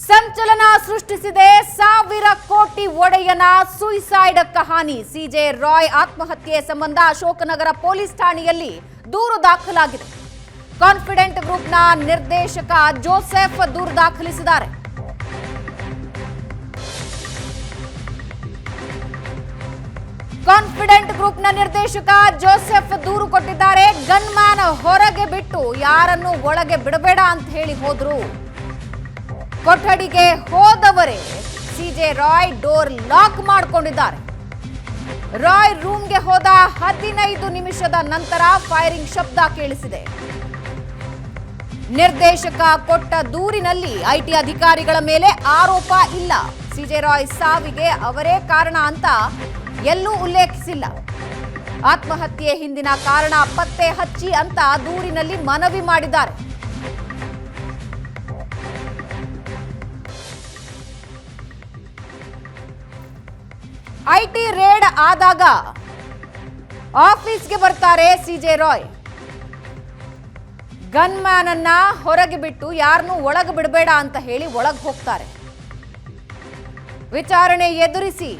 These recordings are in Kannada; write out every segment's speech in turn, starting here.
ಸಂಚಲನ ಸೃಷ್ಟಿಸಿದೆ ಸಾವಿರ ಕೋಟಿ ಒಡೆಯನ ಸುಯಿಸೈಡ್ ಕಹಾನಿ. ಸಿಜೆ ರಾಯ್ ಆತ್ಮಹತ್ಯೆ ಸಂಬಂಧ ಅಶೋಕನಗರ ಪೊಲೀಸ್ ಠಾಣೆಯಲ್ಲಿ ದೂರು ದಾಖಲಾಗಿದೆ. ಕಾನ್ಫಿಡೆಂಟ್ ಗ್ರೂಪ್ನ ನಿರ್ದೇಶಕ ಜೋಸೆಫ್ ದೂರು ದಾಖಲಿಸಿದ್ದಾರೆ. ಕಾನ್ಫಿಡೆಂಟ್ ಗ್ರೂಪ್ನ ನಿರ್ದೇಶಕ ಜೋಸೆಫ್ ದೂರು ಕೊಟ್ಟಿದ್ದಾರೆ. ಗನ್ಮ್ಯಾನ್ ಹೊರಗೆ ಬಿಟ್ಟು ಯಾರನ್ನು ಒಳಗೆ ಬಿಡಬೇಡ ಅಂತ ಹೇಳಿ ಹೋದ್ರು. ಕೊಠಡಿಗೆ ಹೋದವರೇ ಸಿಜೆ ರಾಯ್ ಡೋರ್ ಲಾಕ್ ಮಾಡಿಕೊಂಡಿದ್ದಾರೆ. ರಾಯ್ ರೂಮ್ಗೆ ಹೋದ ಹದಿನೈದು ನಿಮಿಷದ ನಂತರ ಫೈರಿಂಗ್ ಶಬ್ದ ಕೇಳಿಸಿದೆ. ನಿರ್ದೇಶಕ ಕೊಟ್ಟ ದೂರಿನಲ್ಲಿ ಐಟಿ ಅಧಿಕಾರಿಗಳ ಮೇಲೆ ಆರೋಪ ಇಲ್ಲ. ಸಿಜೆ ರಾಯ್ ಸಾವಿಗೆ ಅವರೇ ಕಾರಣ ಅಂತ ಎಲ್ಲೂ ಉಲ್ಲೇಖಿಸಿಲ್ಲ. ಆತ್ಮಹತ್ಯೆ ಹಿಂದಿನ ಕಾರಣ ಪತ್ತೆ ಹಚ್ಚಿ ಅಂತ ದೂರಿನಲ್ಲಿ ಮನವಿ ಮಾಡಿದ್ದಾರೆ. ಐಟಿ ರೇಡ್ ಆದಾಗ ಆಫೀಸ್ಗೆ ಬರ್ತಾರೆ ಸಿಜೆ ರಾಯ್. ಗನ್ ಮ್ಯಾನ್ ಅನ್ನ ಹೊರಗೆ ಬಿಟ್ಟು ಯಾರನ್ನೂ ಒಳಗೆ ಬಿಡಬೇಡ ಅಂತ ಹೇಳಿ ಒಳಗೆ ಹೋಗ್ತಾರೆ. ವಿಚಾರಣೆ ಎದುರಿಸಿ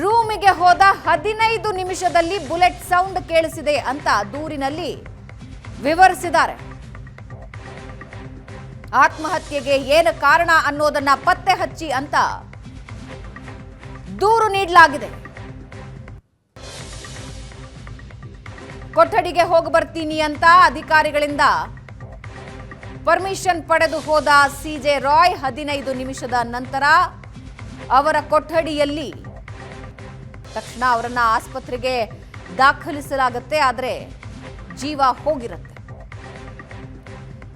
ರೂಮಿಗೆ ಹೋದ ಹದಿನೈದು ನಿಮಿಷದಲ್ಲಿ ಬುಲೆಟ್ ಸೌಂಡ್ ಕೇಳಿಸಿದೆ ಅಂತ ದೂರಿನಲ್ಲಿ ವಿವರಿಸಿದ್ದಾರೆ. ಆತ್ಮಹತ್ಯೆಗೆ ಏನು ಕಾರಣ ಅನ್ನೋದನ್ನ ಪತ್ತೆ ಹಚ್ಚಿ ಅಂತ ದೂರು ನೀಡಲಾಗಿದೆ. ಕೊಠಡಿಗೆ ಹೋಗಿ ಬರ್ತೀನಿ ಅಂತ ಅಧಿಕಾರಿಗಳಿಂದ ಪರ್ಮಿಷನ್ ಪಡೆದು ಹೋದ ಸಿಜೆ ರಾಯ್ ಹದಿನೈದು ನಿಮಿಷದ ನಂತರ ಅವರ ಕೊಠಡಿಯಲ್ಲಿ ತಕ್ಷಣ ಅವರನ್ನ ಆಸ್ಪತ್ರೆಗೆ ದಾಖಲಿಸಲಾಗುತ್ತೆ, ಆದರೆ ಜೀವ ಹೋಗಿರುತ್ತೆ.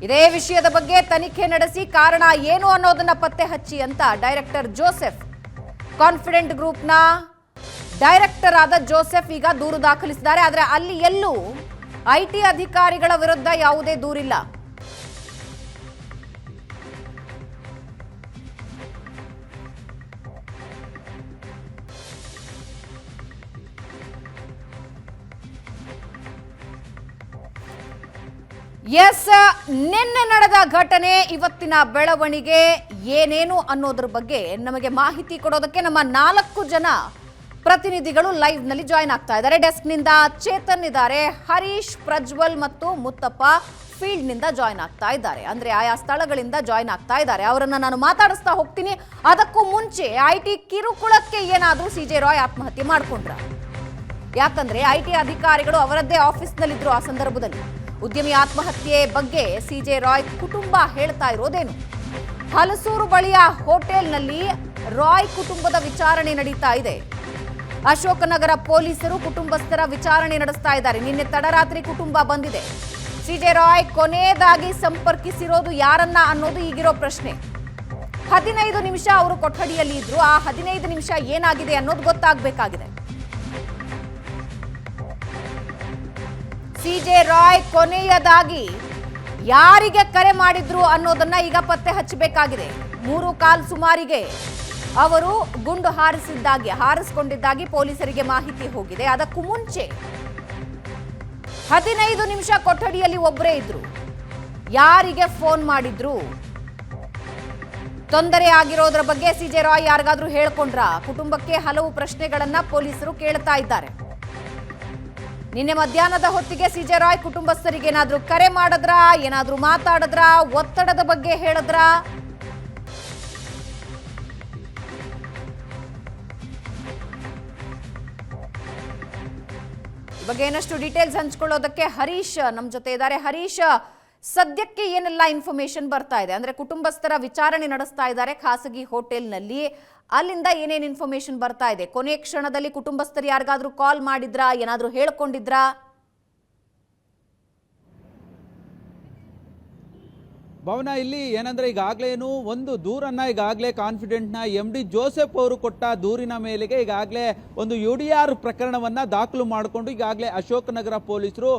ಇದೇ ವಿಷಯದ ಬಗ್ಗೆ ತನಿಖೆ ನಡೆಸಿ ಕಾರಣ ಏನು ಅನ್ನೋದನ್ನ ಪತ್ತೆ ಹಚ್ಚಿ ಅಂತ ಡೈರೆಕ್ಟರ್ ಜೋಸೆಫ್ ಕಾನ್ಫಿಡೆಂಟ್ ಗ್ರೂಪ್ನ ಡೈರೆಕ್ಟರ್ ಆದ ಜೋಸೆಫ್ ಈಗ ದೂರು ದಾಖಲಿಸಿದ್ದಾರೆ. ಆದರೆ ಅಲ್ಲಿ ಎಲ್ಲೂ ಐಟಿ ಅಧಿಕಾರಿಗಳ ವಿರುದ್ಧ ಯಾವುದೇ ದೂರಿಲ್ಲ. ಎಸ್, ನಿನ್ನೆ ನಡೆದ ಘಟನೆ ಇವತ್ತಿನ ಬೆಳವಣಿಗೆ ಏನೇನು ಅನ್ನೋದ್ರ ಬಗ್ಗೆ ನಮಗೆ ಮಾಹಿತಿ ಕೊಡೋದಕ್ಕೆ ನಮ್ಮ ನಾಲ್ಕು ಜನ ಪ್ರತಿನಿಧಿಗಳು ಲೈವ್ನಲ್ಲಿ ಜಾಯ್ನ್ ಆಗ್ತಾ ಇದ್ದಾರೆ. ಡೆಸ್ಕ್ನಿಂದ ಚೇತನ್ ಇದ್ದಾರೆ. ಹರೀಶ್, ಪ್ರಜ್ವಲ್ ಮತ್ತು ಮುತ್ತಪ್ಪ ಫೀಲ್ಡ್ನಿಂದ ಜಾಯ್ನ್ ಆಗ್ತಾ ಇದ್ದಾರೆ. ಅಂದ್ರೆ ಆಯಾ ಸ್ಥಳಗಳಿಂದ ಜಾಯ್ನ್ ಆಗ್ತಾ ಇದ್ದಾರೆ. ಅವರನ್ನ ನಾನು ಮಾತಾಡಿಸ್ತಾ ಹೋಗ್ತೀನಿ. ಅದಕ್ಕೂ ಮುಂಚೆ ಐ ಟಿ ಕಿರುಕುಳಕ್ಕೆ ಏನಾದರೂ ಸಿ ಜೆ ರಾಯ್ ಆತ್ಮಹತ್ಯೆ ಮಾಡ್ಕೊಂಡ್ರ? ಯಾಕಂದ್ರೆ ಐಟಿ ಅಧಿಕಾರಿಗಳು ಅವರದ್ದೇ ಆಫೀಸ್ನಲ್ಲಿದ್ದರು ಆ ಸಂದರ್ಭದಲ್ಲಿ. ಉದ್ಯಮಿ ಆತ್ಮಹತ್ಯೆ ಬಗ್ಗೆ ಸಿಜೆ ರಾಯ್ ಕುಟುಂಬ ಹೇಳ್ತಾ ಇರೋದೇನು? ಹಲಸೂರು ಬಳಿಯ ಹೋಟೆಲ್ನಲ್ಲಿ ರಾಯ್ ಕುಟುಂಬದ ವಿಚಾರಣೆ ನಡೀತಾ ಇದೆ. ಅಶೋಕನಗರ ಪೊಲೀಸರು ಕುಟುಂಬಸ್ಥರ ವಿಚಾರಣೆ ನಡೆಸ್ತಾ ಇದ್ದಾರೆ. ನಿನ್ನೆ ತಡರಾತ್ರಿ ಕುಟುಂಬ ಬಂದಿದೆ. ಸಿಜೆ ರಾಯ್ ಕೊನೆಯದಾಗಿ ಸಂಪರ್ಕಿಸಿರೋದು ಯಾರನ್ನ ಅನ್ನೋದು ಈಗಿರೋ ಪ್ರಶ್ನೆ. ಹದಿನೈದು ನಿಮಿಷ ಅವರು ಕೊಠಡಿಯಲ್ಲಿ ಇದ್ರು. ಆ ಹದಿನೈದು ನಿಮಿಷ ಏನಾಗಿದೆ ಅನ್ನೋದು ಗೊತ್ತಾಗಬೇಕಾಗಿದೆ. ಸಿಜೆ ರಾಯ್ ಕೊನೆಯದಾಗಿ ಯಾರಿಗೆ ಕರೆ ಮಾಡಿದ್ರು ಅನ್ನೋದನ್ನ ಈಗ ಪತ್ತೆ ಹಚ್ಚಬೇಕಾಗಿದೆ. ಮೂರು ಕಾಲ್ ಸುಮಾರಿಗೆ ಅವರು ಗುಂಡು ಹಾರಿಸಿದ್ದಾಗಿ, ಹಾರಿಸಿಕೊಂಡಿದ್ದಾಗಿ ಪೊಲೀಸರಿಗೆ ಮಾಹಿತಿ ಹೋಗಿದೆ. ಅದಕ್ಕೂ ಮುಂಚೆ ಹದಿನೈದು ನಿಮಿಷ ಕೊಠಡಿಯಲ್ಲಿ ಒಬ್ಬರೇ ಇದ್ರು. ಯಾರಿಗೆ ಫೋನ್ ಮಾಡಿದ್ರು? ತೊಂದರೆ ಆಗಿರೋದ್ರ ಬಗ್ಗೆ ಸಿಜೆ ರಾಯ್ ಯಾರಿಗಾದ್ರೂ ಹೇಳ್ಕೊಂಡ್ರ? ಕುಟುಂಬಕ್ಕೆ ಹಲವು ಪ್ರಶ್ನೆಗಳನ್ನ ಪೊಲೀಸರು ಕೇಳ್ತಾ ಇದ್ದಾರೆ. ನಿನ್ನೆ ಮಧ್ಯಾಹ್ನದ ಹೊತ್ತಿಗೆ ಸಿಜೆ ರಾಯ್ ಕುಟುಂಬಸ್ಥರಿಗೆ ಏನಾದ್ರೂ ಕರೆ ಮಾಡಿದ್ರ? ಏನಾದ್ರೂ ಮಾತಾಡಿದ್ರ? ಒತ್ತಡದ ಬಗ್ಗೆ ಹೇಳಿದ್ರ? ಬಗ್ಗೆ ಏನಷ್ಟು ಡೀಟೇಲ್ಸ್ ಹಂಚ್ಕೊಳ್ಳೋದಕ್ಕೆ ಹರೀಶ್ ನಮ್ಮ ಜೊತೆ ಇದ್ದಾರೆ. ಹರೀಶ್ ಸದ್ಯಕ್ಕೆ ಏನೆಲ್ಲ ಇನ್ಫಾರ್ಮೇಶನ್ ಬರ್ತಾ ಇದೆ? ಅಂದ್ರೆ ಕುಟುಂಬಸ್ಥರ ವಿಚಾರಣೆ ನಡೆಸ್ತಾ ಇದ್ದಾರೆ ಖಾಸಗಿ ಹೋಟೆಲ್ನಲ್ಲಿ. ಅಲ್ಲಿಂದ ಏನೇನು ಇನ್ಫಾರ್ಮೇಶನ್ ಬರ್ತಾ ಇದೆ? ಕೊನೆ ಕ್ಷಣದಲ್ಲಿ ಕುಟುಂಬಸ್ಥರು ಯಾರಿಗಾದ್ರೂ ಕಾಲ್ ಮಾಡಿದ್ರಾ? ಏನಾದ್ರೂ ಹೇಳ್ಕೊಂಡಿದ್ರಾ? ಭವನ ಇಲ್ಲಿ ಏನಂದ್ರೆ ಈಗಾಗಲೇನು ಒಂದು ದೂರನ್ನ ಈಗಾಗಲೇ ಕಾನ್ಫಿಡೆಂಟ್ನ ಎಂ ಡಿ ಜೋಸೆಫ್ ಅವರು ಕೊಟ್ಟ ದೂರಿನ ಮೇಲೆಗೆ ಈಗಾಗಲೇ ಒಂದು ಯು ಡಿ ಆರ್ ಪ್ರಕರಣವನ್ನ ದಾಖಲು ಮಾಡಿಕೊಂಡು ಈಗಾಗಲೇ ಅಶೋಕನಗರ ಪೊಲೀಸರು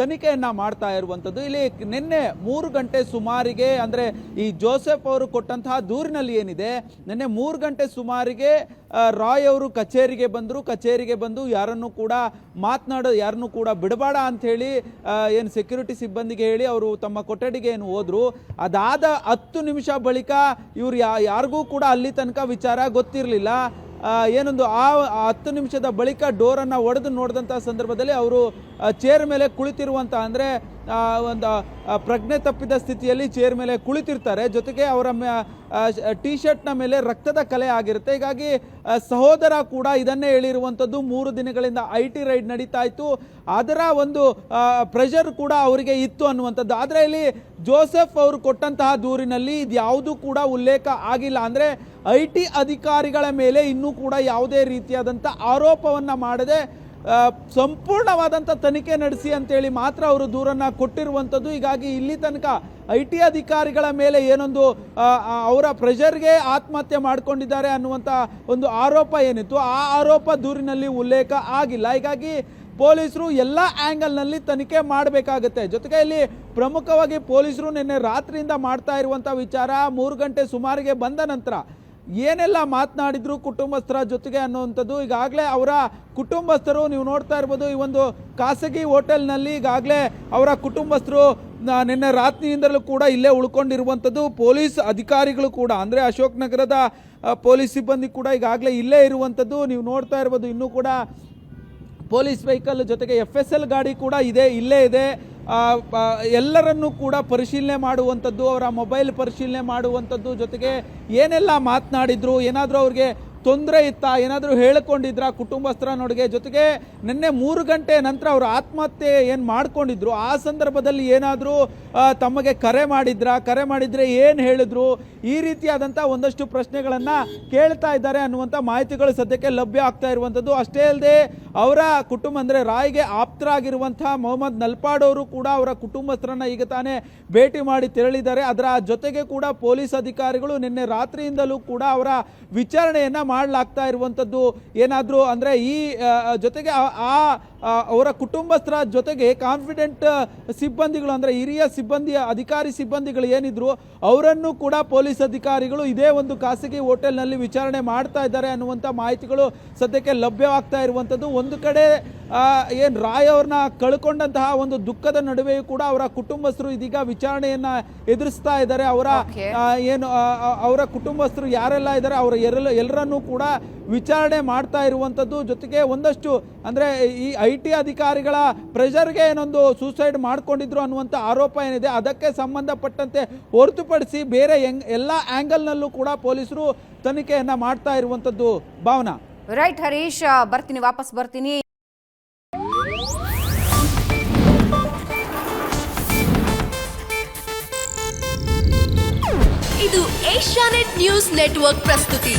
ತನಿಖೆಯನ್ನ ಮಾಡ್ತಾ ಇರುವಂಥದ್ದು ಇಲ್ಲಿ ನಿನ್ನೆ ಮೂರು ಗಂಟೆ ಸುಮಾರಿಗೆ ಅಂದ್ರೆ ಈ ಜೋಸೆಫ್ ಅವರು ಕೊಟ್ಟಂತಹ ದೂರಿನಲ್ಲಿ ಏನಿದೆ, ನಿನ್ನೆ ಮೂರು ಗಂಟೆ ಸುಮಾರಿಗೆ ರಾಯ್ ಅವರು ಕಚೇರಿಗೆ ಬಂದರು. ಕಚೇರಿಗೆ ಬಂದು ಯಾರನ್ನು ಕೂಡ ಮಾತನಾಡ, ಯಾರನ್ನು ಕೂಡ ಬಿಡಬೇಡ ಹೇಳಿ ಏನು ಸೆಕ್ಯೂರಿಟಿ ಸಿಬ್ಬಂದಿಗೆ ಹೇಳಿ ಅವರು ತಮ್ಮ ಕೊಠಡಿಗೆ ಏನು ಹೋದ್ರು. ಅದಾದ ಹತ್ತು ನಿಮಿಷ ಬಳಿಕ ಇವ್ರು ಯಾ, ಯಾರಿಗೂ ಕೂಡ ಅಲ್ಲಿ ತನಕ ವಿಚಾರ ಗೊತ್ತಿರಲಿಲ್ಲ. ಏನೊಂದು ಆ ಹತ್ತು ನಿಮಿಷದ ಬಳಿಕ ಡೋರನ್ನು ಒಡೆದು ನೋಡಿದಂಥ ಸಂದರ್ಭದಲ್ಲಿ ಅವರು ಚೇರ್ ಮೇಲೆ ಕುಳಿತಿರುವಂಥ ಅಂದರೆ ಒಂದು ಪ್ರಜ್ಞೆ ತಪ್ಪಿದ ಸ್ಥಿತಿಯಲ್ಲಿ ಚೇರ್ ಮೇಲೆ ಕುಳಿತಿರ್ತಾರೆ. ಜೊತೆಗೆ ಅವರ ಟಿ ಶರ್ಟ್ನ ಮೇಲೆ ರಕ್ತದ ಕಲೆ ಆಗಿರುತ್ತೆ. ಹೀಗಾಗಿ ಸಹೋದರ ಕೂಡ ಇದನ್ನೇ ಹೇಳಿರುವಂಥದ್ದು ಮೂರು ದಿನಗಳಿಂದ ಐ ಟಿ ರೈಡ್ ನಡೀತಾ ಇತ್ತು ಅದರ ಒಂದು ಪ್ರೆಷರ್ ಕೂಡ ಅವರಿಗೆ ಇತ್ತು ಅನ್ನುವಂಥದ್ದು. ಆದರೆ ಇಲ್ಲಿ ಜೋಸೆಫ್ ಅವರು ಕೊಟ್ಟಂತಹ ದೂರಿನಲ್ಲಿ ಇದ್ಯಾವುದೂ ಕೂಡ ಉಲ್ಲೇಖ ಆಗಿಲ್ಲ. ಅಂದರೆ ಐ ಟಿ ಅಧಿಕಾರಿಗಳ ಮೇಲೆ ಇನ್ನೂ ಕೂಡ ಯಾವುದೇ ರೀತಿಯಾದಂಥ ಆರೋಪವನ್ನು ಮಾಡದೆ ಸಂಪೂರ್ಣವಾದಂಥ ತನಿಖೆ ನಡೆಸಿ ಅಂತೇಳಿ ಮಾತ್ರ ಅವರು ದೂರನ್ನು ಕೊಟ್ಟಿರುವಂಥದ್ದು ಹೀಗಾಗಿ ಇಲ್ಲಿ ತನಕ ಐ ಟಿ ಅಧಿಕಾರಿಗಳ ಮೇಲೆ ಏನೊಂದು ಅವರ ಪ್ರೆಷರ್ಗೆ ಆತ್ಮಹತ್ಯೆ ಮಾಡಿಕೊಂಡಿದ್ದಾರೆ ಅನ್ನುವಂಥ ಒಂದು ಆರೋಪ ಏನಿತ್ತು, ಆ ಆರೋಪ ದೂರಿನಲ್ಲಿ ಉಲ್ಲೇಖ ಆಗಿಲ್ಲ. ಹೀಗಾಗಿ ಪೊಲೀಸರು ಎಲ್ಲ ಆ್ಯಂಗಲ್ನಲ್ಲಿ ತನಿಖೆ ಮಾಡಬೇಕಾಗುತ್ತೆ. ಜೊತೆಗೆ ಇಲ್ಲಿ ಪ್ರಮುಖವಾಗಿ ಪೊಲೀಸರು ನಿನ್ನೆ ರಾತ್ರಿಯಿಂದ ಮಾಡ್ತಾ ಇರುವಂಥ ವಿಚಾರ ಮೂರು ಗಂಟೆ ಸುಮಾರಿಗೆ ಬಂದ ನಂತರ ಏನೆಲ್ಲ ಮಾತನಾಡಿದ್ರು ಕುಟುಂಬಸ್ಥರ ಜೊತೆಗೆ ಅನ್ನುವಂಥದ್ದು, ಈಗಾಗಲೇ ಅವರ ಕುಟುಂಬಸ್ಥರು, ನೀವು ನೋಡ್ತಾ ಇರ್ಬೋದು, ಈ ಒಂದು ಖಾಸಗಿ ಹೋಟೆಲ್ನಲ್ಲಿ ಈಗಾಗಲೇ ಅವರ ಕುಟುಂಬಸ್ಥರು ನಿನ್ನೆ ರಾತ್ರಿಯಿಂದಲೂ ಕೂಡ ಇಲ್ಲೇ ಉಳ್ಕೊಂಡಿರುವಂಥದ್ದು, ಪೊಲೀಸ್ ಅಧಿಕಾರಿಗಳು ಕೂಡ, ಅಂದರೆ ಅಶೋಕ್ ನಗರದ ಪೊಲೀಸ್ ಸಿಬ್ಬಂದಿ ಕೂಡ ಈಗಾಗಲೇ ಇಲ್ಲೇ ಇರುವಂಥದ್ದು, ನೀವು ನೋಡ್ತಾ ಇರ್ಬೋದು, ಇನ್ನೂ ಕೂಡ ಪೊಲೀಸ್ ವೆಹಿಕಲ್ ಜೊತೆಗೆ ಎಫ್ ಎಸ್ ಎಲ್ ಗಾಡಿ ಕೂಡ ಇದೆ, ಇಲ್ಲೇ ಇದೆ. ಎಲ್ಲರನ್ನೂ ಕೂಡ ಪರಿಶೀಲನೆ ಮಾಡುವಂಥದ್ದು, ಅವರ ಮೊಬೈಲ್ ಪರಿಶೀಲನೆ ಮಾಡುವಂಥದ್ದು ಜೊತೆಗೆ ಏನೆಲ್ಲ ಮಾತನಾಡಿದ್ರು, ಏನಾದರೂ ಅವ್ರಿಗೆ ತೊಂದರೆ ಇತ್ತಾ, ಏನಾದರೂ ಹೇಳಿಕೊಂಡಿದ್ರಾ ಕುಟುಂಬಸ್ಥರ ನೋಡಿಗೆ ಜೊತೆಗೆ ನಿನ್ನೆ ಮೂರು ಗಂಟೆ ನಂತರ ಅವರು ಆತ್ಮಹತ್ಯೆ ಏನು ಮಾಡ್ಕೊಂಡಿದ್ರು, ಆ ಸಂದರ್ಭದಲ್ಲಿ ಏನಾದರೂ ತಮಗೆ ಕರೆ ಮಾಡಿದ್ರ, ಕರೆ ಮಾಡಿದರೆ ಏನು ಹೇಳಿದ್ರು, ಈ ರೀತಿಯಾದಂಥ ಒಂದಷ್ಟು ಪ್ರಶ್ನೆಗಳನ್ನು ಕೇಳ್ತಾ ಇದ್ದಾರೆ ಅನ್ನುವಂಥ ಮಾಹಿತಿಗಳು ಸದ್ಯಕ್ಕೆ ಲಭ್ಯ ಆಗ್ತಾ ಇರುವಂಥದ್ದು. ಅಷ್ಟೇ ಅಲ್ಲದೆ ಅವರ ಕುಟುಂಬ ಅಂದರೆ ರಾಯ್ಗೆ ಆಪ್ತರಾಗಿರುವಂಥ ಮೊಹಮ್ಮದ್ ನಲ್ಪಾಡೋರು ಕೂಡ ಅವರ ಕುಟುಂಬಸ್ಥರನ್ನ ಈಗ ತಾನೇ ಭೇಟಿ ಮಾಡಿ ತೆರಳಿದ್ದಾರೆ. ಅದರ ಜೊತೆಗೆ ಕೂಡ ಪೊಲೀಸ್ ಅಧಿಕಾರಿಗಳು ನಿನ್ನೆ ರಾತ್ರಿಯಿಂದಲೂ ಕೂಡ ಅವರ ವಿಚಾರಣೆಯನ್ನು ಮಾಡಲಾಗ್ತಾ ಇರುವಂಥದ್ದು ಏನಾದರೂ ಅಂದರೆ ಈ ಜೊತೆಗೆ ಆ, ಅವರ ಕುಟುಂಬಸ್ಥರ ಜೊತೆಗೆ ಕಾನ್ಫಿಡೆಂಟ್ ಸಿಬ್ಬಂದಿಗಳು ಅಂದರೆ ಹಿರಿಯ ಸಿಬ್ಬಂದಿಯ ಅಧಿಕಾರಿ ಸಿಬ್ಬಂದಿಗಳು ಏನಿದ್ರು ಅವರನ್ನು ಕೂಡ ಪೊಲೀಸ್ ಅಧಿಕಾರಿಗಳು ಇದೇ ಒಂದು ಖಾಸಗಿ ಹೋಟೆಲ್ನಲ್ಲಿ ವಿಚಾರಣೆ ಮಾಡ್ತಾ ಇದ್ದಾರೆ ಅನ್ನುವಂಥ ಮಾಹಿತಿಗಳು ಸದ್ಯಕ್ಕೆ ಲಭ್ಯವಾಗ್ತಾ ಇರುವಂಥದ್ದು. ಒಂದು ಕಡೆ ಏನು ರಾಯ್ ಅವ್ರನ್ನ ಕಳ್ಕೊಂಡಂತಹ ಒಂದು ದುಃಖದ ನಡುವೆಯೂ ಕೂಡ ಅವರ ಕುಟುಂಬಸ್ಥರು ಇದೀಗ ವಿಚಾರಣೆಯನ್ನ ಎದುರಿಸ್ತಾ ಇದ್ದಾರೆ. ಅವರ ಏನು ಅವರ ಕುಟುಂಬಸ್ಥರು ಯಾರೆಲ್ಲ ಇದ್ದಾರೆ ಅವರ ಎಲ್ಲ ಎಲ್ಲರನ್ನೂ ಕೂಡ ವಿಚಾರಣೆ ಮಾಡ್ತಾ ಇರುವಂಥದ್ದು. ಜೊತೆಗೆ ಒಂದಷ್ಟು ಅಂದರೆ ಈ ಐ ಟಿ ಅಧಿಕಾರಿಗಳ ಪ್ರೆಷರ್ಗೆ ಏನೊಂದು ಸೂಸೈಡ್ ಮಾಡ್ಕೊಂಡಿದ್ರು ಅನ್ನುವಂಥ ಆರೋಪ ಏನಿದೆ ಅದಕ್ಕೆ ಸಂಬಂಧಪಟ್ಟಂತೆ ಹೊರತುಪಡಿಸಿ ಬೇರೆ ಹೆಂಗ್ ಎಲ್ಲ ಆ್ಯಂಗಲ್ನಲ್ಲೂ ಕೂಡ ಪೊಲೀಸರು ತನಿಖೆಯನ್ನು ಮಾಡ್ತಾ ಇರುವಂಥದ್ದು ಭಾವನಾ. ರೈಟ್ ಹರೀಶ್ ಬರ್ತೀನಿ ವಾಪಸ್ ಬರ್ತೀನಿ. ಇದು ಏಷ್ಯಾನೆಟ್ ನ್ಯೂಸ್ ನೆಟ್ವರ್ಕ್ ಪ್ರಸ್ತುತಿ.